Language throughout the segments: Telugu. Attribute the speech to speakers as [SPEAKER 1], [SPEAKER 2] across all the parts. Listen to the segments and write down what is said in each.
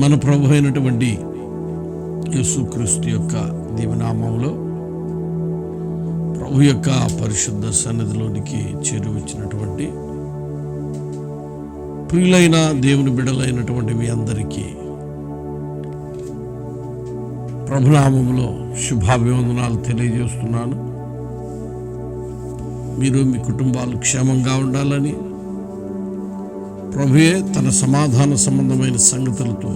[SPEAKER 1] మన ప్రభు అయినటువంటి యేసుక్రీస్తు యొక్క దీవనామంలో ప్రభు యొక్క పరిశుద్ధ సన్నిధిలోనికి చేరువచ్చినటువంటి ప్రియులైన దేవుని బిడలైనటువంటి మీ అందరికీ ప్రభునామంలో శుభాభివందనాలు తెలియజేస్తున్నాను. మీరు మీ కుటుంబాలు క్షేమంగా ఉండాలని ప్రభుయే తన సమాధాన సంబంధమైన సంగతులతో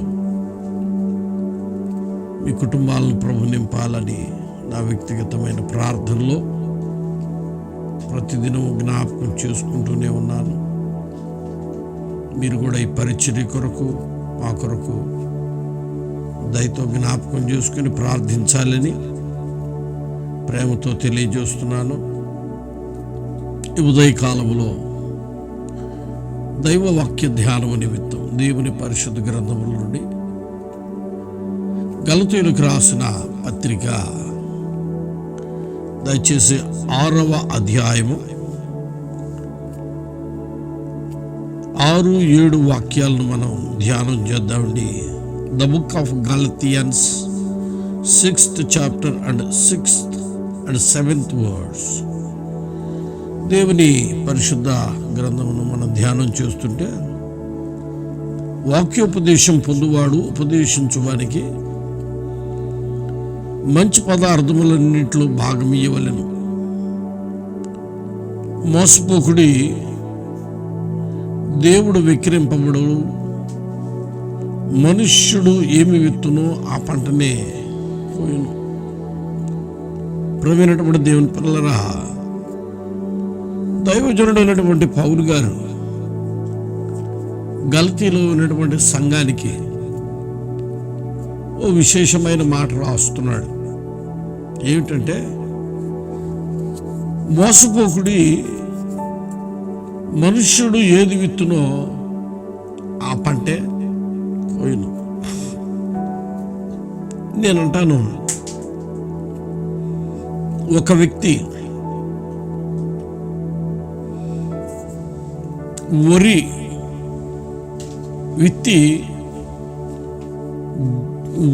[SPEAKER 1] మీ కుటుంబాలను ప్రభు నింపాలని నా వ్యక్తిగతమైన ప్రార్థనలో ప్రతిదినం జ్ఞాపకం చేసుకుంటూనే ఉన్నాను. మీరు కూడా ఈ పరిచర్య కొరకు మా కొరకు దయతో జ్ఞాపకం చేసుకుని ప్రార్థించాలని ప్రేమతో తెలియజేస్తున్నాను. ఈ ఉదయకాలంలో దైవ వాక్య ధ్యానము నిమిత్తం దేవుని పరిశుద్ధ గ్రంథముల నుండి గలతీయులకు రాసిన పత్రిక దయచేసి ఆరవ అధ్యాయము ఆరు ఏడు వాక్యాలను మనం ధ్యానం చేద్దామండి. The book of Galatians sixth chapter and sixth and seventh words దేవుని పరిశుద్ధ గ్రంథమును మనం ధ్యానం చేస్తుంటే వాక్యోపదేశం పొందువాడు ఉపదేశించువానికి మంచి పదార్థములన్నింటిలో భాగం ఇవ్వలేను మోసపోకుడి దేవుడు విక్రింపబడు మనుష్యుడు ఏమి విత్తునో ఆ పంటనే పోయిను ప్రవీణటువంటి దేవుని పిల్లరా దైవజనుడైనటువంటి పౌరు గారు గల్తీలో ఉన్నటువంటి సంఘానికి ఓ విశేషమైన మాట రాస్తున్నాడు. ఏమిటంటే మోసపోకుడి మనుష్యుడు ఏది విత్తునో ఆ పంటే కోయును. నేనంటాను ఒక వ్యక్తి వరి విత్తి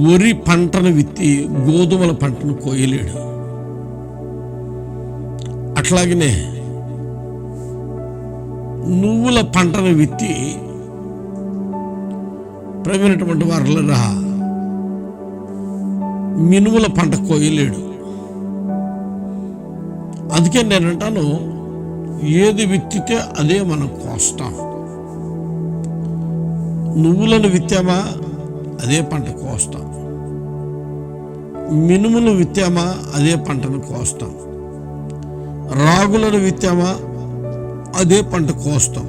[SPEAKER 1] వరి పంటను విత్తి గోధుమల పంటను కోయలేడు. అట్లాగనే నువ్వుల పంటను విత్తి ప్రవీణటువంటి వారులరా మినుముల పంట కోయలేడు. అందుకే నేను అంటాను ఏది విత్తితే అదే మనం కోస్తాం నువ్వులను విత్తామా? అదే పంట కోస్తాం మినుములు విత్తామా? అదే పంటను కోస్తాం రాగులను విత్తామా? అదే పంట కోస్తాం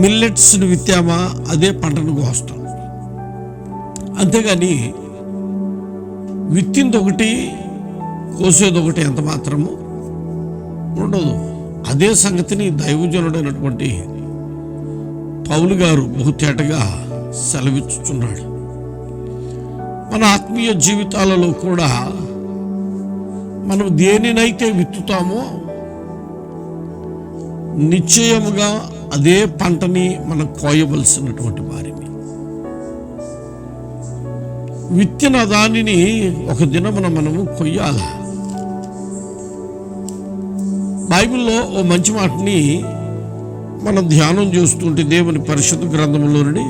[SPEAKER 1] మిల్లెట్స్ను విత్తామా? అదే పంటను కోస్తాం అంతేగాని విత్తింది ఒకటి కోసేది ఒకటి ఎంత మాత్రము ఉండదు. అదే సంగతిని దైవజనుడైనటువంటి పౌలు గారు బహుతేటగా సెలవిచ్చుచున్నాడు. మన ఆత్మీయ జీవితాలలో కూడా మనం దేనినైతే విత్తుతామో నిశ్చయముగా అదే పంటని మనం కోయవలసినటువంటి వారిని. విత్తిన దానిని ఒక దినమున మనము కొయ్యాలి? బైబిల్లో ఓ మంచి మాటని మనం ధ్యానం చేస్తుంటే దేవుని పరిశుద్ధ గ్రంథంలోని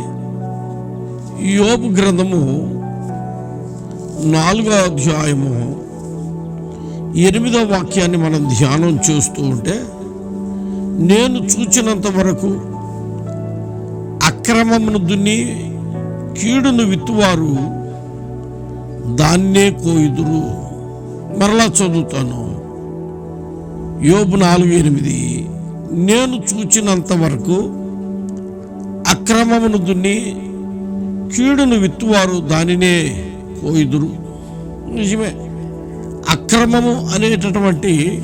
[SPEAKER 1] యోపు గ్రంథము నాలుగో అధ్యాయము ఎనిమిదో వాక్యాన్ని మనం ధ్యానం చేస్తూ ఉంటే నేను చూచినంత వరకు అక్రమమును దున్ని కీడును విత్తువారు దాన్నే కోయుదురు. మరలా చదువుతాను. యోబు నాలుగు ఎనిమిది. నేను చూచినంత వరకు అక్రమమును దున్ని కీడును విత్తువారు దానినే కోయుదురు. నిజమే. అక్రమము అనేటటువంటి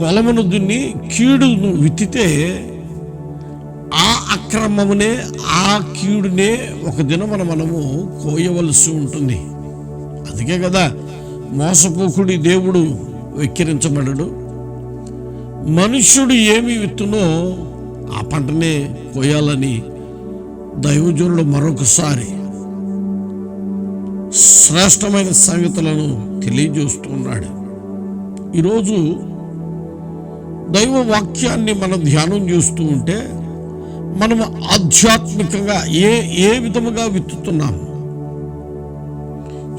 [SPEAKER 1] పొలమును దున్ని కీడును విత్తితే ఆ అక్రమమునే ఆ కీడునే ఒక దినమున మనము కోయవలసి ఉంటుంది. అందుకే కదా మోసపోకుడి దేవుడు వెక్కిరించబడడు. మనుష్యుడు ఏమి విత్తునో ఆ పంటనే కోయాలని దైవజనుడు మరొకసారి శ్రేష్టమైన సంగతులను తెలియజేస్తున్నాడు. ఈరోజు దైవ వాక్యాన్ని మనం ధ్యానం చేస్తూ ఉంటే మనం ఆధ్యాత్మికంగా ఏ ఏ విధముగా విత్తుతున్నాము?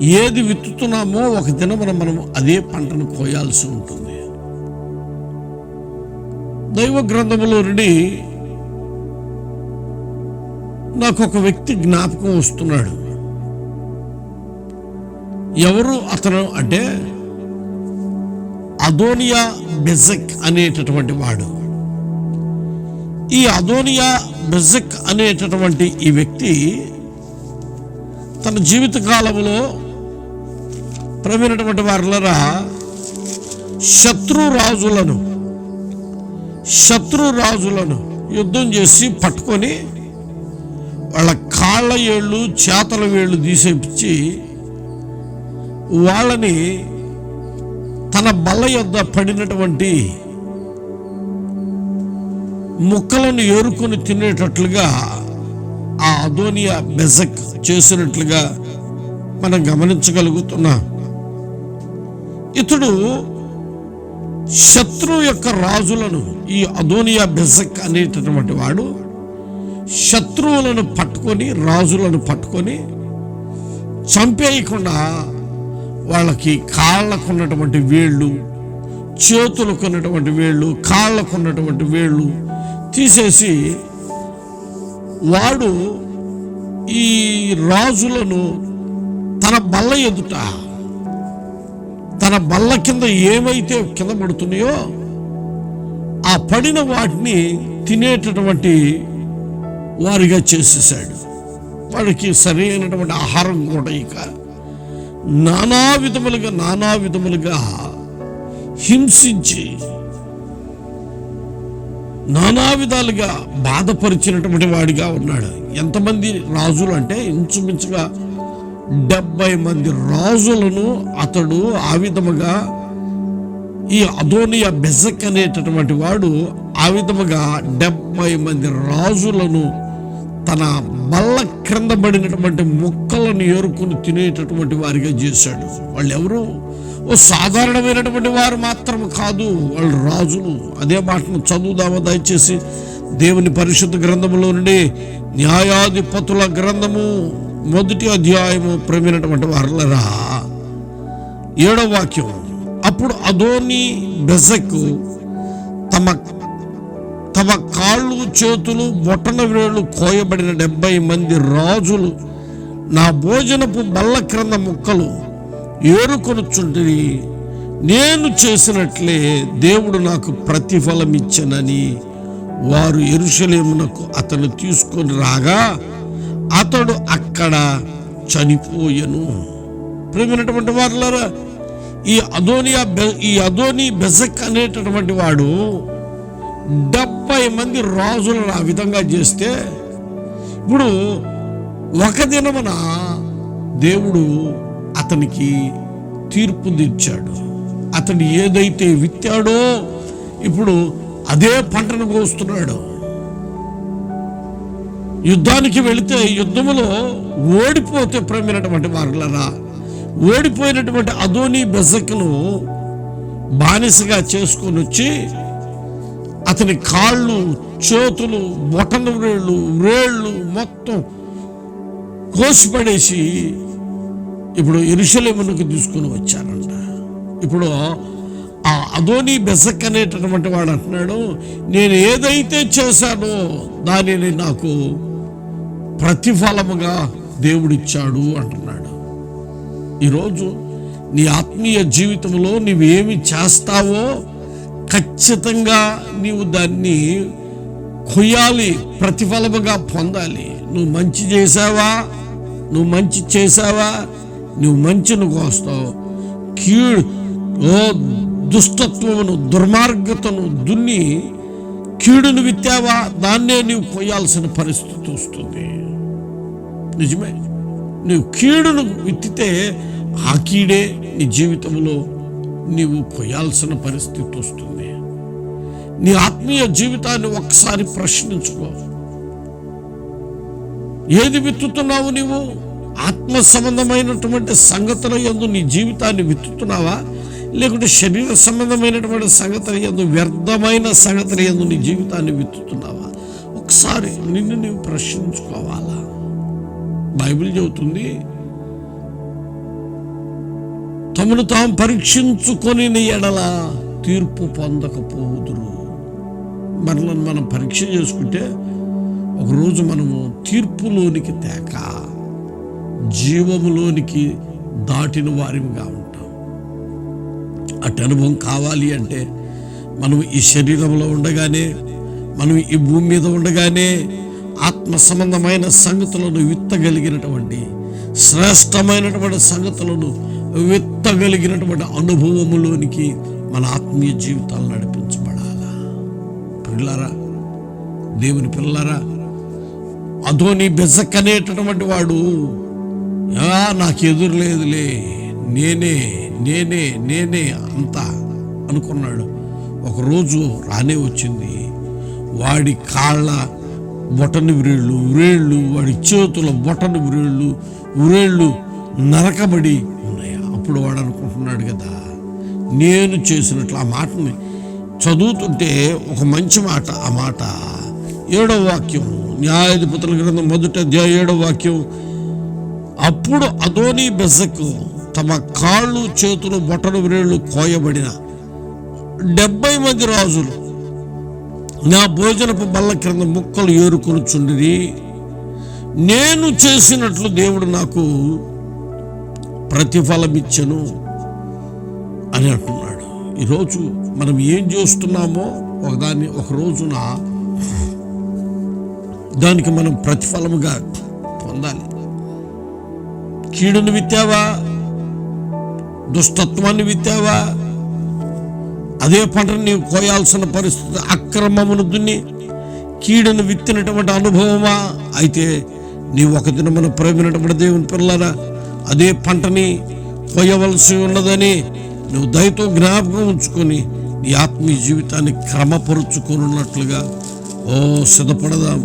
[SPEAKER 1] ఏది విత్తుతున్నామో ఒక దినమున మనం అదే పంటను కోయాల్సి ఉంటుంది. దైవ గ్రంథములో నుండి నాకు ఒక వ్యక్తి జ్ఞాపకం వస్తున్నాడు. ఎవరు అతను అంటే అదోనియా బెజక్ అనేటటువంటి వాడు. ఈ అదోనియా బెజక్ అనేటటువంటి ఈ వ్యక్తి తన జీవిత కాలంలో ప్రవీణటువంటి వారులరా శత్రు రాజులను శత్రు రాజులను యుద్ధం చేసి పట్టుకొని వాళ్ళ కాళ్ళ ఏళ్ళు చేతల వేళ్ళు తీసేపించి వాళ్ళని తన బల్ల యొద్ద పడినటువంటి ముక్కలను ఏరుకొని తినేటట్లుగా ఆ అదోనియా బెజక్ చేసినట్లుగా మనం గమనించగలుగుతున్నాం. ఇతడు శత్రు యొక్క రాజులను ఈ అదోనియా బెజక్ అనేటటువంటి వాడు శత్రువులను పట్టుకొని రాజులను పట్టుకొని చంపేయకుండా వాళ్ళకి కాళ్ళకు ఉన్నటువంటి వేళ్ళు చేతులకు ఉన్నటువంటి వేళ్ళు కాళ్ళకు ఉన్నటువంటి వేళ్ళు తీసేసి వాడు ఈ రాజులను తన బల్ల ఎదుట తన బల్ల కింద ఏమైతే కింద పడుతున్నాయో ఆ పడిన వాటిని తినేటటువంటి వారిగా చేసేసాడు వాడికి సరైనటువంటి ఆహారం కూడా ఇక నానా విధములుగా నానా విధములుగా హింసించి నానా విధాలుగా బాధపరిచినటువంటి వాడిగా ఉన్నాడు. ఎంతమంది రాజులు అంటే ఇంచుమించుగా డెబ్బై మంది రాజులను అతడు ఆ విధముగా ఈ అదోనియా బెజక్ అనేటటువంటి వాడు ఆ విధముగా డెబ్బై మంది రాజులను తన బల్ల క్రింద పడినటువంటి మొక్కలను తినేటటువంటి వారిగా చేశాడు. వాళ్ళు ఎవరు ఓ సాధారణమైనటువంటి వారు మాత్రం కాదు. వాళ్ళు రాజులు. అదే మాటను చదువుదామా దయచేసి దేవుని పరిశుద్ధ గ్రంథములో నుండి న్యాయాధిపతుల గ్రంథము మొదటి అధ్యాయము ప్రమినటువంటి వర్లరా. ఏడవ వాక్యం. అప్పుడు అదోని బెజకు తమ తమ కాళ్ళు చేతులు బొట్టన వేళ్ళు కోయబడిన డెబ్బై మంది రాజులు నా భోజనపు బల్ల క్రింద ముక్కలు ఏరుకొనుచుంటివి నేను చేసినట్లే దేవుడు నాకు ప్రతిఫలం ఇచ్చనని వారు ఎరుషలేమునకు అతను తీసుకొని రాగా అతడు అక్కడ చనిపోయెను. ప్రేమైనటువంటి వారులారా ఈ అదోనియా బె- ఈ అదోని బెజక్ అనేటటువంటి వాడు డెబ్బై మంది రాజులను ఆ విధంగా చేస్తే ఇప్పుడు ఒక దినమున దేవుడు అతనికి తీర్పు తెచ్చాడు. అతను ఏదైతే విత్తాడో ఇప్పుడు అదే పంటను కోస్తున్నాడు. యుద్ధానికి వెళితే యుద్ధములో ఓడిపోతే ప్రమినటువంటి వారులరా? ఓడిపోయినటువంటి అదోని బెజకును బానిసగా చేసుకొని వచ్చి అతని కాళ్ళు చేతులు బొటన వేళ్ళు వేళ్ళు మొత్తం కోసిపడేసి ఇప్పుడు ఎరుషలేమునకు తీసుకుని వచ్చారంట. ఇప్పుడు ఆ అదోని బెసక్ అనేటటువంటి వాడు అంటున్నాడు నేను ఏదైతే చేశానో దానిని నాకు ప్రతిఫలముగా దేవుడిచ్చాడు అంటున్నాడు. ఈరోజు నీ ఆత్మీయ జీవితంలో నీవేమి చేస్తావో ఖచ్చితంగా నీవు దాన్ని కొయ్యాలి ప్రతిఫలముగా పొందాలి. నువ్వు మంచి చేసావా నువ్వు మంచి చేసావా నువ్వు మంచిని కోస్తావు. కీడు ఓ దుష్టత్వమును దుర్మార్గతను దున్ని కీడును విత్తావా? దాన్నే నీవు కొయ్యాల్సిన పరిస్థితి వస్తుంది. నిజమే. నువ్వు కీడును విత్తితే ఆ కీడే నీ జీవితంలో నీవు కొయ్యాల్సిన పరిస్థితి వస్తుంది. నీ ఆత్మీయ జీవితాన్ని ఒకసారి ప్రశ్నించుకో. ఏది విత్తుతున్నావు నీవు? ఆత్మ సంబంధమైనటువంటి సంగతుల ఎందు నీ జీవితాన్ని విత్తుతున్నావా? లేకుంటే శరీర సంబంధమైనటువంటి సంగతుల ఎందు వ్యర్థమైన సంగతుల ఎందు నీ జీవితాన్ని విత్తుతున్నావా? ఒకసారి నిన్ను నీవు ప్రశ్నించుకోవాలా? బైబిల్ చెబుతుంది తమను తాము పరీక్షించుకొని ఎడల తీర్పు పొందకపోదురు మనల్ని మనం పరీక్ష చేసుకుంటే ఒకరోజు మనము తీర్పులోనికి తేక జీవములోనికి దాటిన వారిగా ఉంటాం. అటు అనుభవం కావాలి అంటే మనం ఈ శరీరంలో ఉండగానే మనం ఈ భూమి మీద ఉండగానే ఆత్మ సంబంధమైన సంగతులను విత్తగలిగినటువంటి శ్రేష్టమైనటువంటి సంగతులను విత్తగలిగినటువంటి అనుభవములోనికి మన ఆత్మీయ జీవితాలు నడిపించబడాలా? పిల్లరా దేవుని పిల్లరా అధోని బెజక్ అనేటటువంటి వాడు "ఆ, నాకు ఎదురు లేదులే నేనే నేనే నేనే అంతా అనుకున్నాడు. ఒకరోజు రానే వచ్చింది. వాడి కాళ్ళ బొటని వ్రేళ్ళు వ్రేళ్ళు వాడి చేతుల బొటని వ్రేళ్ళు వ్రేళ్ళు నరకబడి ఉన్నాయి. అప్పుడు వాడు అనుకుంటున్నాడు కదా నేను చేసినట్లు ఆ మాటని చదువుతుంటే ఒక మంచి మాట ఆ మాట ఏడవ వాక్యం న్యాయాధిపతుల గ్రంథం మొదట అధ్యాయం ఏడవ వాక్యం. అప్పుడు అదోని బెజకు తమ కాళ్ళు చేతులు బొటను వ్రేళ్ళు కోయబడిన డెబ్బై మంది రాజులు నా భోజనపు బల్ల క్రింద ముక్కలు ఏరుకొనుచుండిరి నేను చేసినట్లు దేవుడు నాకు ప్రతిఫలమిచ్చను అని అంటున్నాడు. ఈరోజు మనం ఏం చేస్తున్నామో ఒకదాన్ని ఒక రోజున దానికి మనం ప్రతిఫలముగా పొందాలి. కీడును విత్తావా? దుష్టత్వాన్ని విత్తావా? అదే పంటను నీవు కోయాల్సిన పరిస్థితి అక్రమమును దున్ని కీడును విత్తినటువంటి అనుభవమా? అయితే నీవు ఒక దినమున ప్రేమినటువంటి దేవుని పిల్లరా అదే పంటని కోయవలసి ఉన్నదని నువ్వు దయతో జ్ఞాపకం ఉంచుకొని నీ ఆత్మీయ జీవితాన్ని క్రమపరుచుకున్నట్లుగా ఓ సిద్ధపడదాం.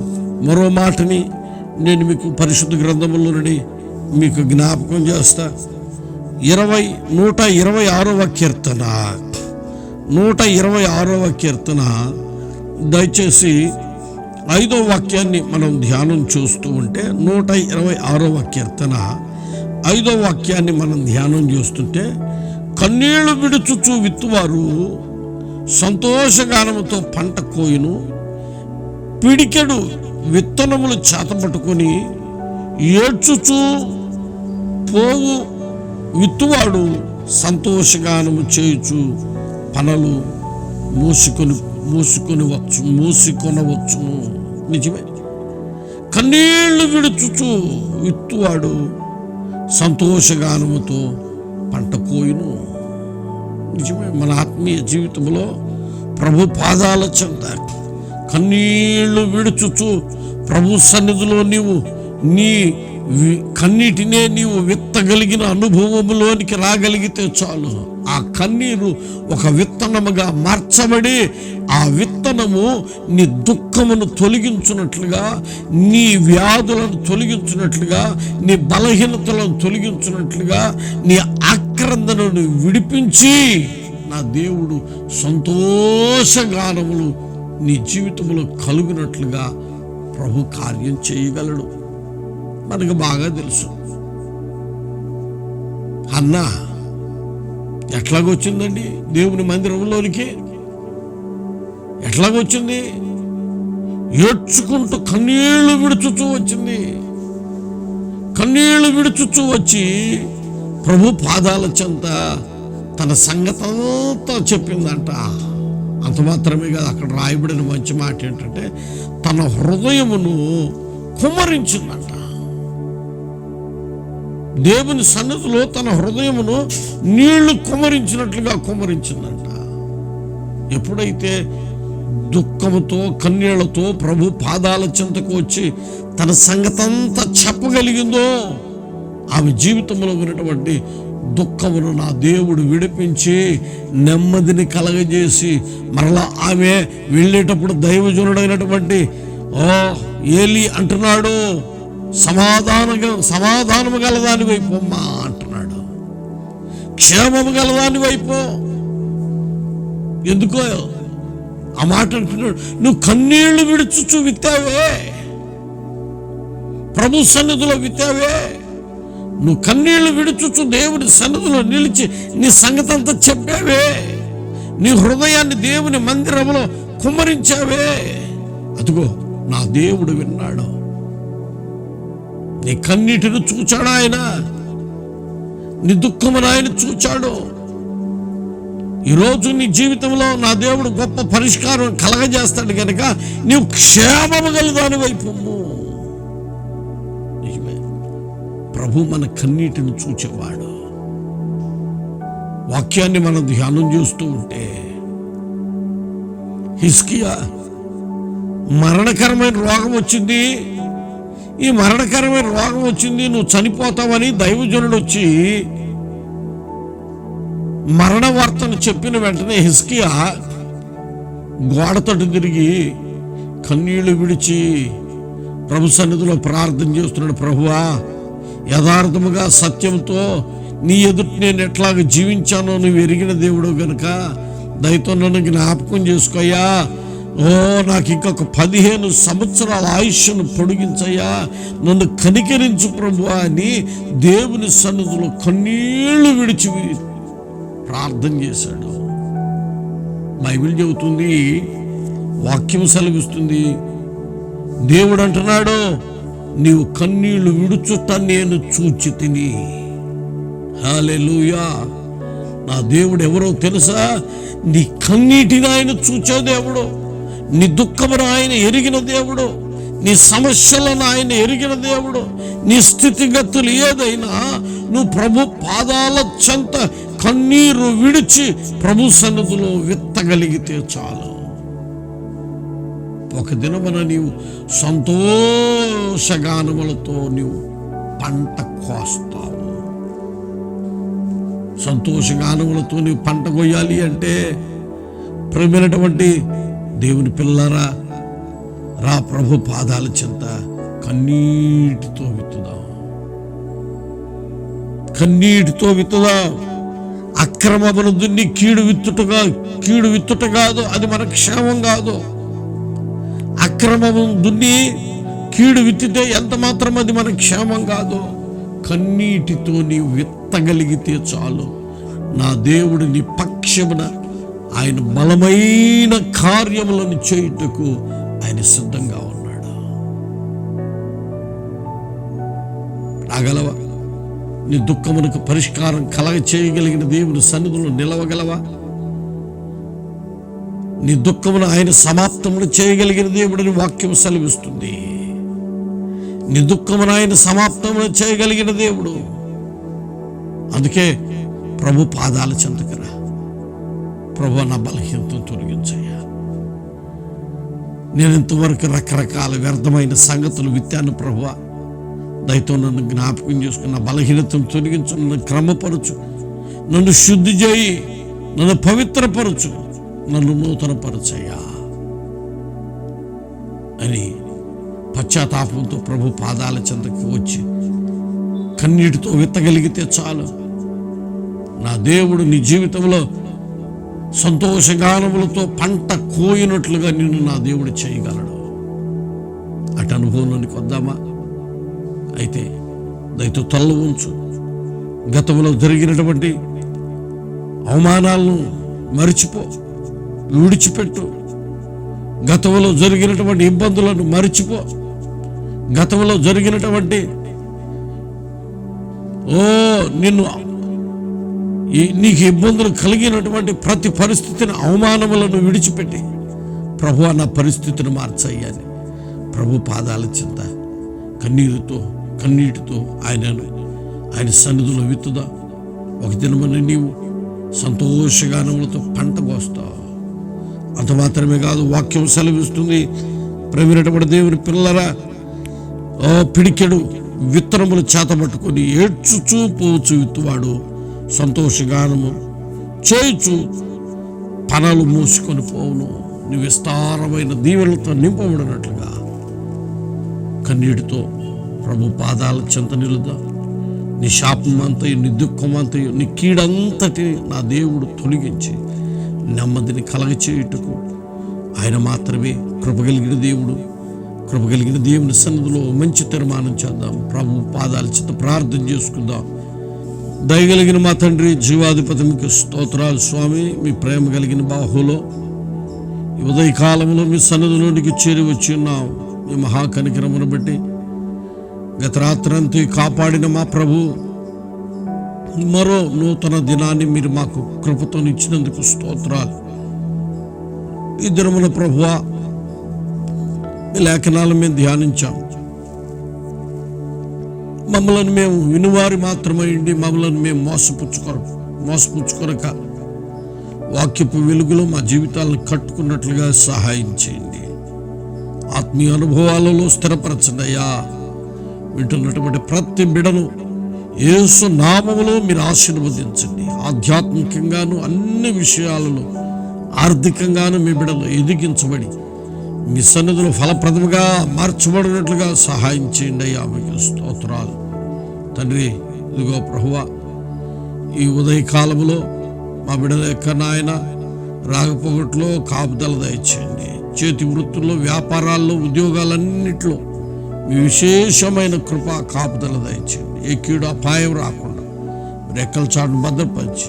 [SPEAKER 1] మరో మాటని నేను మీకు పరిశుద్ధ గ్రంథముల నుండి మీకు జ్ఞాపకం చేస్తా. ఇరవై నూట ఇరవై ఆరవ కీర్తన. నూట ఇరవై ఆరవ కీర్తన. దయచేసి ఐదో వాక్యాన్ని మనం ధ్యానం చూస్తూ ఉంటే నూట ఇరవై ఆరవ కీర్తన. ఐదో వాక్యాన్ని మనం ధ్యానం చేస్తుంటే కన్నీళ్ళు విడుచుచు విత్తువారు సంతోషగానముతో పంట కోయును పిడికెడు విత్తనములు చేతపట్టుకొని ఏడ్చుచు పోవు విత్తువాడు సంతోషగానము చేయుచు పనులు మూసుకొని మూసుకొని వచ్చు మూసుకొనవచ్చును నిజమే. కన్నీళ్ళు విడుచుచు విత్తువాడు సంతోషగానముతో పంట కోయును. నిజమే మన ఆత్మీయ జీవితంలో ప్రభు పాదాల చెంత. కన్నీళ్ళు విడుచుచు ప్రభు సన్నిధిలో నీవు నీ కన్నీటినే నీవు విత్తగలిగిన అనుభవంలోనికి రాగలిగితే చాలు. ఆ కన్నీరు ఒక విత్తనముగా మార్చబడి ఆ విత్తనము నీ దుఃఖమును తొలగించున్నట్లుగా నీ వ్యాధులను తొలగించినట్లుగా నీ బలహీనతలను తొలగించినట్లుగా నీ ఆక్రందనను విడిపించి నా దేవుడు సంతోషగానములు నీ జీవితంలో కలుగునట్లుగా ప్రభు కార్యం చేయగలడు. మనకు బాగా తెలుసు. అన్నా ఎట్లాగొచ్చిందండి దేవుని మందిరంలోనికి? ఎట్లాగొచ్చింది? ఏడ్చుకుంటూ కన్నీళ్ళు విడుచుచూ వచ్చింది. కన్నీళ్ళు విడుచుచూ వచ్చి ప్రభు పాదాల చెంత తన సంగతంతా చెప్పిందంట. అంత మాత్రమే కాదు అక్కడ రాయబడిన మంచి మాట ఏంటంటే తన హృదయమును కుమరించిందంట. దేవుని సన్నిధిలో తన హృదయమును నీళ్ళు కుమరించినట్లుగా కుమరించిందంట. ఎప్పుడైతే దుఃఖముతో కన్నీళ్ళతో ప్రభు పాదాల చింతకు వచ్చి తన సంగతంతా చెప్పగలిగిందో ఆమె జీవితంలో ఉన్నటువంటి దుఃఖమును నా దేవుడు విడిపించి నెమ్మదిని కలగజేసి మరలా ఆమె వెళ్ళేటప్పుడు దైవజనుడైనటువంటి ఓ ఏలి అంటున్నాడు సమాధాన సమాధానము గలదాని వైపు అమ్మా అంటున్నాడు. క్షేమము గలదాని వైపు. ఎందుకో ఆ మాట అంటున్నాడు. నువ్వు కన్నీళ్ళు విడుచుచు విత్తావే. ప్రభు సన్నిధిలో విత్తావే. నువ్వు కన్నీళ్ళు విడుచుచు దేవుని సన్నిధిలో నిలిచి నీ సంగతి అంతా చెప్పావే. నీ హృదయాన్ని దేవుని మందిరంలో కుమ్మరించావే అదిగో నా దేవుడు విన్నాడు. నీ కన్నీటిని చూచాడు ఆయన. నీ దుఃఖమును ఆయన చూచాడు. ఈరోజు నీ జీవితంలో నా దేవుడు గొప్ప పరిష్కారం కలగజేస్తాడు కనుక నీవు క్షేమము గలదాని వైపు నిజమే. ప్రభు మన కన్నీటిని చూచేవాడు. వాక్యాన్ని మనం ధ్యానం చేస్తూ ఉంటే హిస్కియా మరణకరమైన రోగం వచ్చింది. ఈ మరణకరమైన రోగం వచ్చింది నువ్వు చనిపోతావని దైవజనుడు వచ్చి మరణ వార్తను చెప్పిన వెంటనే హిస్కియా గోడతోటి తిరిగి కన్నీళ్ళు విడిచి ప్రభు సన్నిధిలో ప్రార్థన చేస్తున్నాడు ప్రభువా యథార్థముగా సత్యంతో నీ ఎదుటి నేను ఎట్లాగ జీవించానో నువ్వు ఎరిగిన దేవుడు గనుక దయతో నన్ను జ్ఞాపకం చేసుకోయా ఓ నాకు ఇంకొక పదిహేను సంవత్సరాల ఆయుష్ను పొడిగించయ్యా. నన్ను కనికరించు ప్రభు అని దేవుని సన్నిధిలో కన్నీళ్ళు విడిచి ప్రార్థన చేశాడు. బైబిల్ చెబుతుంది వాక్యం సెలవిస్తుంది. దేవుడు అంటున్నాడు నీవు కన్నీళ్ళు విడుచుట నేను చూచి తిని. హాలెలూయా నా దేవుడు ఎవరో తెలుసా? నీ కన్నీటిని ఆయన చూచే దేవుడు. నీ దుఃఖమును ఆయన ఎరిగిన దేవుడు నీ సమస్యలను ఆయన ఎరిగిన దేవుడు నీ స్థితిగతులు ఏదైనా నువ్వు ప్రభు పాదాల చెంత కన్నీరు విడిచి ప్రభు సన్నిధిలో విత్తగలిగితే చాలు. ఒక దినమున నీవు సంతోషగానములతో నీవు పంట కోస్తావు. సంతోషగానములతో నీవు పంట కొయ్యాలి అంటే ప్రేమైనటువంటి దేవుని పిల్లరా రా ప్రభు పాదాల చింత కన్నీటితో విత్తుదాం. కన్నీటితో విత్తుదాం. అక్రమమును దున్ని కీడు విత్తుటగా కీడు విత్తుట కాదు అది మన క్షేమం కాదు. అక్రమము దున్ని కీడు విత్తితే ఎంత మాత్రం అది మన క్షేమం కాదు. కన్నీటితో నీ విత్తగలిగితే చాలు. నా దేవుడు నీ పక్షమున ఆయన బలమైన కార్యములను చేయుటకు ఆయన సిద్ధంగా ఉన్నాడు. రాగలవా? నీ దుఃఖమునకు పరిష్కారం కలగ చేయగలిగిన దేవుని సన్నిధిలో నిలవగలవా? నీ దుఃఖమును ఆయన సమాప్తమును చేయగలిగిన దేవుడిని వాక్యం సెలవిస్తుంది. నీ దుఃఖమును ఆయన సమాప్తమును చేయగలిగిన దేవుడు. అందుకే ప్రభు పాదాల చెందుకురా ప్రభు నా బలహీనతను తొలగించయ్యా. నేను ఇంతవరకు రకరకాల వ్యర్థమైన సంగతులు విత్తాను ప్రభు. దయతో నన్ను జ్ఞాపకం చేసుకున్న బలహీనతను తొలగించు నన్ను క్రమపరచు నన్ను శుద్ధి చేయి నన్ను పవిత్రపరచు నన్ను నూతనపరచయ్యా. అని పశ్చాత్తాపంతో ప్రభు పాదాల చెంతకు వచ్చి కన్నీటితో విత్తగలిగితే చాలు. నా దేవుడు నీ జీవితంలో సంతోషగానములతో పంట కోయినట్లుగా నిన్ను నా దేవుడు చేయగలడు. అటు అనుభవంలోనికి వద్దామా అయితే దయతో తల్ల ఉంచు గతంలో జరిగినటువంటి అవమానాలను మరిచిపో విడిచిపెట్టు. గతంలో జరిగినటువంటి ఇబ్బందులను మరిచిపో. గతంలో జరిగినటువంటి ఓ నిన్ను ఈ నీకు ఇబ్బందులు కలిగినటువంటి ప్రతి పరిస్థితిని అవమానములను విడిచిపెట్టి ప్రభు నా పరిస్థితిని మార్చయ్యాని ప్రభు పాదాల చింత కన్నీరుతో కన్నీటితో ఆయనను ఆయన సన్నిధిలో విత్తుదా. ఒక దినమని నీవు సంతోషగానములతో పంట కోస్తావు అంత మాత్రమే కాదు వాక్యం సెలవిస్తుంది. ప్రవీణటువంటి దేవుని పిల్లరా ఓ పిడికెడు విత్తనములు చేతబట్టుకొని ఏడ్చుచూ పోచు విత్తువాడు. సంతోషగానము. చేయుచు పనలు మూసుకొని పోవును. నీ విస్తారమైన దీవెనలతో నింపబడినట్లుగా. కన్నీటితో ప్రభు పాదాల చెంత నిలుదా. నీ శాపమంతయు నీ దుఃఖమంతయు నీ కీడంతటి నా దేవుడు తొలగించి నెమ్మదిని కలగచేయుటకు ఆయన మాత్రమే కృపగలిగిన దేవుడు. కృపగలిగిన దేవుని సన్నిధిలో మంచి తీర్మానం చేద్దాం. ప్రభు పాదాల చేత ప్రార్థన చేసుకుందాం. దయగలిగిన మా తండ్రి జీవాధిపతి మీకు స్తోత్రాలు స్వామి. మీ ప్రేమ కలిగిన బాహులో ఉదయకాలంలో మీ సన్నిధిలోనికి చేరి వచ్చి ఉన్నాం. మీ మహాకనికరమును బట్టి గత రాత్రంతా కాపాడిన మా ప్రభు. మరో నూతన దినాన్ని మీరు మాకు కృపతో ఇచ్చినందుకు స్తోత్రాలు. ఈ దినమున ప్రభువ ఈ లేఖనాలు మేము ధ్యానించాం. మమ్మలను మేము వినువారి మాత్రమైండి మమ్మలను మేము మోసపుచ్చుకొర మోసపుచ్చుకొనక వాక్యపు వెలుగులో మా జీవితాలను కట్టుకున్నట్లుగా సహాయం చేయండి. ఆత్మీయ అనుభవాలలో స్థిరపరచండి అయ్యా. వింటున్నటువంటి ప్రతి బిడను ఏసు నామములో మీరు ఆశీర్వదించండి. ఆధ్యాత్మికంగాను అన్ని విషయాలలో ఆర్థికంగాను మీ బిడలు ఎదిగించబడి మీ సన్నిధులు ఫలప్రదముగా మార్చబడినట్లుగా సహాయం చేయండి అయ్యా. మీకు స్తోత్రాలు. తండ్రి ఇదిగో ప్రభువ ఈ ఉదయకాలంలో మా బిడ్డల యొక్క నాయన రాగపోగట్లో కాపుదల దయచేయండి. చేతి వృత్తుల్లో వ్యాపారాల్లో ఉద్యోగాలన్నింటిలో మీ విశేషమైన కృప కాపుదల దయచేయండి. ఏ కీడు అపాయం రాకుండా రెక్కల చాటును భద్రపరిచి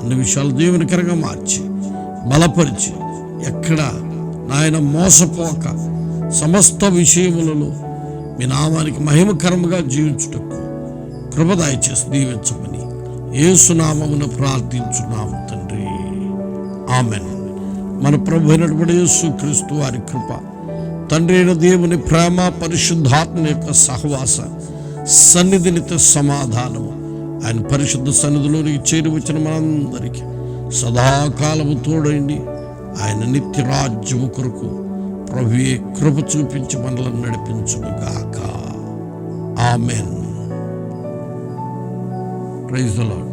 [SPEAKER 1] అన్ని విషయాలు దేవునికరంగా మార్చి బలపరిచి ఎక్కడ నాయన మోసపోక సమస్త విషయములలో మీ నామానికి మహిమకరముగా జీవించుటకు కృపదాయ చేసి దీవించమని ఏసునామమును ప్రార్థించున్నాము తండ్రి. ఆమెన్. మన ప్రభు అయినటువంటి యేసు క్రీస్తు వారి కృప తండ్రి అయిన దేవుని ప్రేమ పరిశుద్ధాత్మ యొక్క సహవాస సన్నిధినిత సమాధానము. ఆయన పరిశుద్ధ సన్నిధిలోనికి చేరి వచ్చిన మనందరికీ సదాకాలము తోడండి ఆయన నిత్య రాజ్యము కొరకు ప్రభుయే కృప చూపించి మనలను నడిపించుగాక ఆమెన్. Praise the lord